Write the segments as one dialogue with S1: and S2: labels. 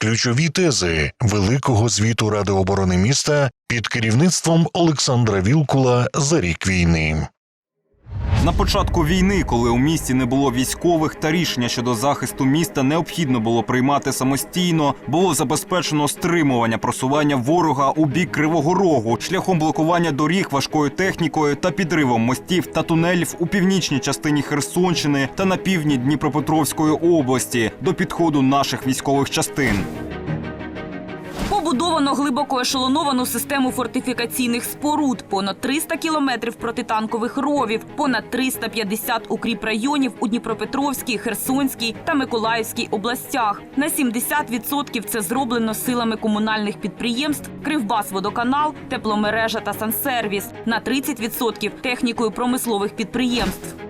S1: Ключові тези великого звіту Ради оборони міста під керівництвом Олександра Вілкула за рік війни.
S2: На початку війни, коли у місті не було військових та рішення щодо захисту міста необхідно було приймати самостійно, було забезпечено стримування просування ворога у бік Кривого Рогу шляхом блокування доріг важкою технікою та підривом мостів та тунелів у північній частині Херсонщини та на півдні Дніпропетровської області до підходу наших військових частин.
S3: Побудовано глибоко ешелоновану систему фортифікаційних споруд, понад 300 кілометрів протитанкових ровів, понад 350 укріп районів у Дніпропетровській, Херсонській та Миколаївській областях. На 70% це зроблено силами комунальних підприємств Кривбасводоканал, тепломережа та Сансервіс. На 30% технікою промислових підприємств.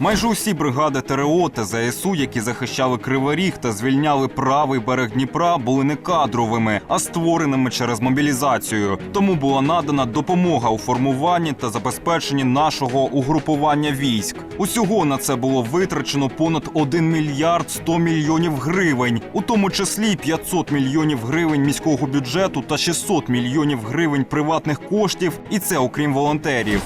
S2: Майже усі бригади ТРО та ЗСУ, які захищали Кривий Ріг та звільняли правий берег Дніпра, були не кадровими, а створеними через мобілізацію. Тому була надана допомога у формуванні та забезпеченні нашого угрупування військ. Усього на це було витрачено понад 1 мільярд 100 мільйонів гривень, у тому числі 500 мільйонів гривень міського бюджету та 600 мільйонів гривень приватних коштів, і це окрім волонтерів.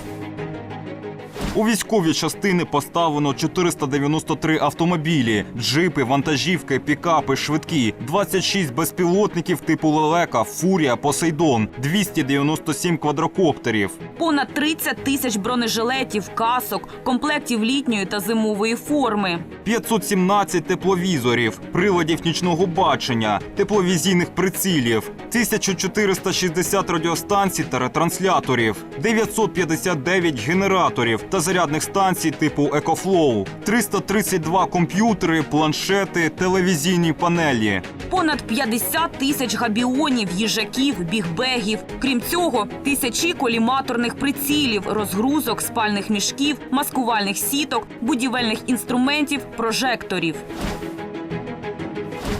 S2: У військові частини поставлено 493 автомобілі, джипи, вантажівки, пікапи, швидкі, 26 безпілотників типу лелека, фурія, посейдон, 297 квадрокоптерів.
S3: Понад 30 тисяч бронежилетів, касок, комплектів літньої та зимової форми.
S2: 517 тепловізорів, приладів нічного бачення, тепловізійних прицілів, 1460 радіостанцій та ретрансляторів, 959 генераторів та зарядних станцій типу Екофлоу, 332 комп'ютери, планшети, телевізійні панелі.
S3: Понад 50 тисяч габіонів, їжаків, бігбегів. Крім цього, тисячі коліматорних прицілів, розгрузок, спальних мішків, маскувальних сіток, будівельних інструментів, прожекторів.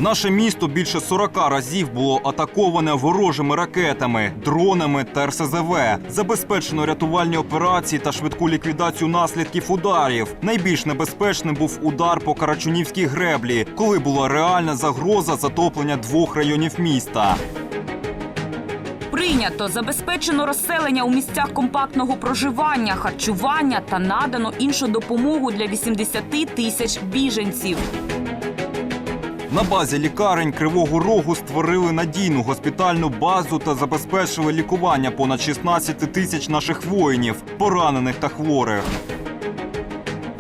S2: Наше місто більше 40 разів було атаковане ворожими ракетами, дронами та РСЗВ. Забезпечено рятувальні операції та швидку ліквідацію наслідків ударів. Найбільш небезпечним був удар по Карачунівській греблі, коли була реальна загроза затоплення двох районів міста.
S3: Прийнято забезпечено розселення у місцях компактного проживання, харчування та надано іншу допомогу для 80 тисяч біженців.
S2: На базі лікарень Кривого Рогу створили надійну госпітальну базу та забезпечили лікування понад 16 тисяч наших воїнів, поранених та хворих.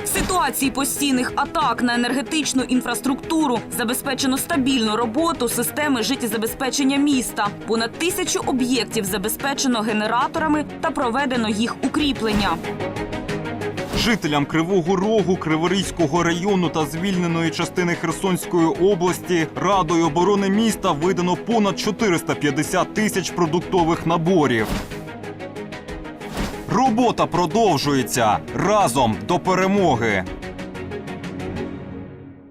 S3: Ситуації постійних атак на енергетичну інфраструктуру забезпечено стабільну роботу системи життєзабезпечення міста. Понад тисячу об'єктів забезпечено генераторами та проведено їх укріплення.
S2: Жителям Кривого Рогу, Криворізького району та звільненої частини Херсонської області Радою оборони міста видано понад 450 тисяч продуктових наборів. Робота продовжується разом до перемоги.